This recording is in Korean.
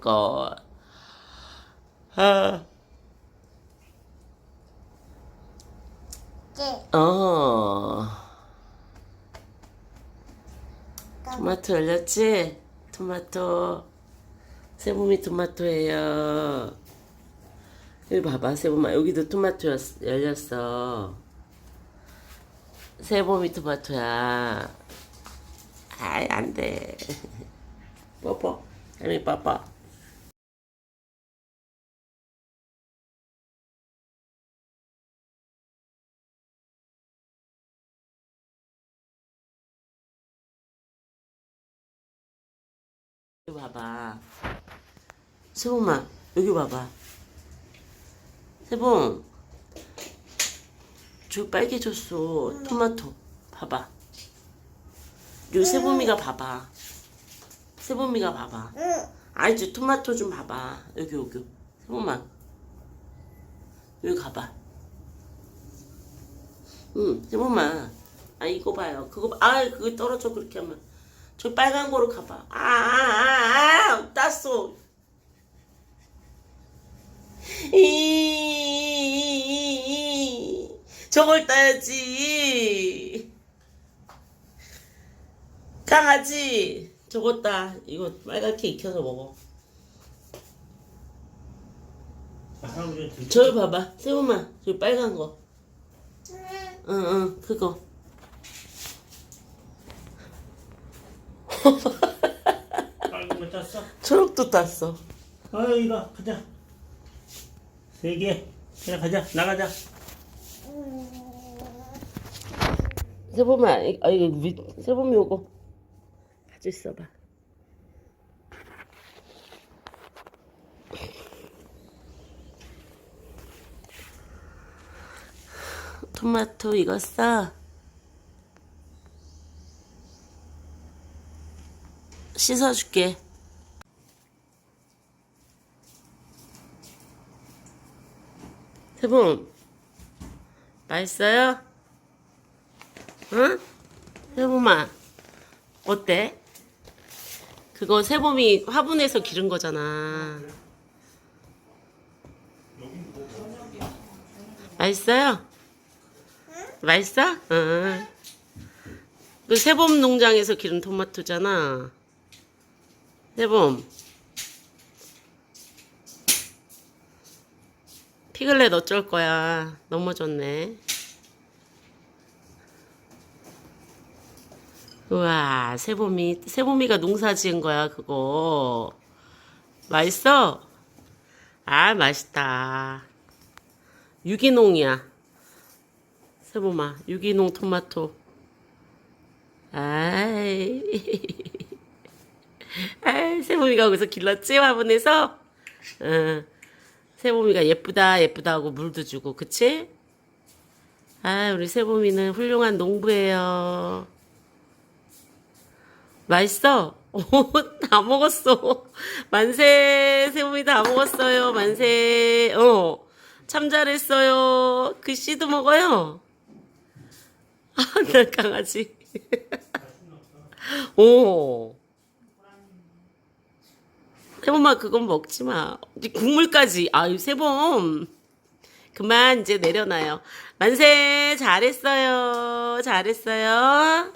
거. 아, 찌. 어. 토마토 열렸지? 토마토. 세봄이 토마토예요. 여기 봐봐, 세봄아. 여기도 토마토 였- 열렸어. 세봄이 토마토야. 아이, 안 돼. 뽀뽀. 혜미 뽀뽀. 여기 봐봐. 세봄아, 여기 봐봐. 세봄. 저 빨개졌어. 토마토. 봐봐. 여기 세봄이가 봐봐. 세봄이가 봐봐. 응. 아이, 저 토마토 좀 봐봐. 여기, 여기. 세봄아. 여기 가봐. 응, 세봄아. 아, 이거 봐요. 그거, 봐. 아, 그거 떨어져, 그렇게 하면. 저 빨간 거로 가봐. 아, 아, 아, 아, 땄어. 이, 저걸 따야지. 강아지. 저거 따. 이거 빨갛게 익혀서 먹어. 할아버지 드세요. 저기 봐봐. 세범아, 저기 빨간 거. 응. 응, 응, 그거. 빨간 거 땄어? 초록도 땄어. 아이가 가자. 세 개. 그냥 가자. 나가자. 세범아, 이- 아, 이거 위, 세범이 오 고. 같이 있어봐. 토마토 익었어? 씻어줄게. 세범, 맛있어요? 응? 세범아, 어때? 그거 세범이 화분에서 기른 거잖아. 맛있어요? 맛있어? 응. 그 세범 농장에서 기른 토마토잖아. 세범. 피글렛 어쩔 거야. 넘어졌네. 우와, 세봄이, 세봄이가 농사 지은 거야, 그거. 맛있어? 아, 맛있다. 유기농이야. 세봄아, 유기농 토마토. 아이. 아이, 세봄이가 거기서 길렀지, 화분에서? 응. 세봄이가 예쁘다, 예쁘다 하고 물도 주고, 그치? 아, 우리 세봄이는 훌륭한 농부예요. 맛있어? 오, 다 먹었어. 만세, 세봄이 다 먹었어요. 만세. 어, 참 잘했어요. 그 씨도 먹어요. 아, 나 강아지. 오. 세봄아, 그건 먹지 마. 국물까지. 아유, 세봄. 그만 이제 내려놔요. 만세, 잘했어요. 잘했어요.